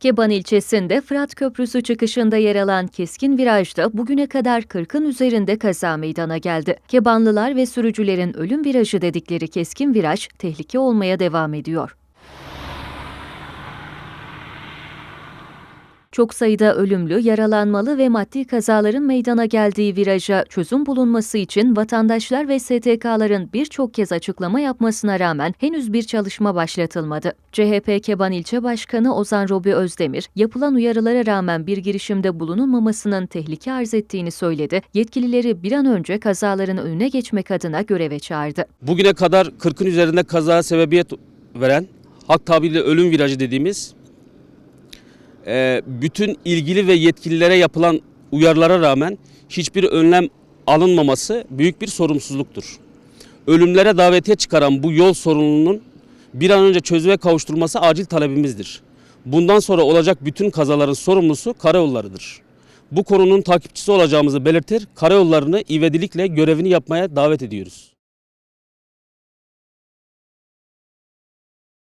Keban ilçesinde Fırat Köprüsü çıkışında yer alan keskin virajda bugüne kadar 40'ın üzerinde kaza meydana geldi. Kebanlılar ve sürücülerin ölüm virajı dedikleri keskin viraj tehlike olmaya devam ediyor. Çok sayıda ölümlü, yaralanmalı ve maddi kazaların meydana geldiği viraja çözüm bulunması için vatandaşlar ve STK'ların birçok kez açıklama yapmasına rağmen henüz bir çalışma başlatılmadı. CHP Keban İlçe Başkanı Ozan Robi Özdemir, yapılan uyarılara rağmen bir girişimde bulunulmamasının tehlike arz ettiğini söyledi. Yetkilileri bir an önce kazaların önüne geçmek adına göreve çağırdı. Bugüne kadar 40'ın üzerinde kaza sebebiyet veren halk tabiriyle ölüm virajı dediğimiz bütün ilgili ve yetkililere yapılan uyarılara rağmen hiçbir önlem alınmaması büyük bir sorumsuzluktur. Ölümlere davetiye çıkaran bu yol sorununun bir an önce çözüme kavuşturulması acil talebimizdir. Bundan sonra olacak bütün kazaların sorumlusu karayollarıdır. Bu konunun takipçisi olacağımızı belirtir, karayollarını ivedilikle görevini yapmaya davet ediyoruz.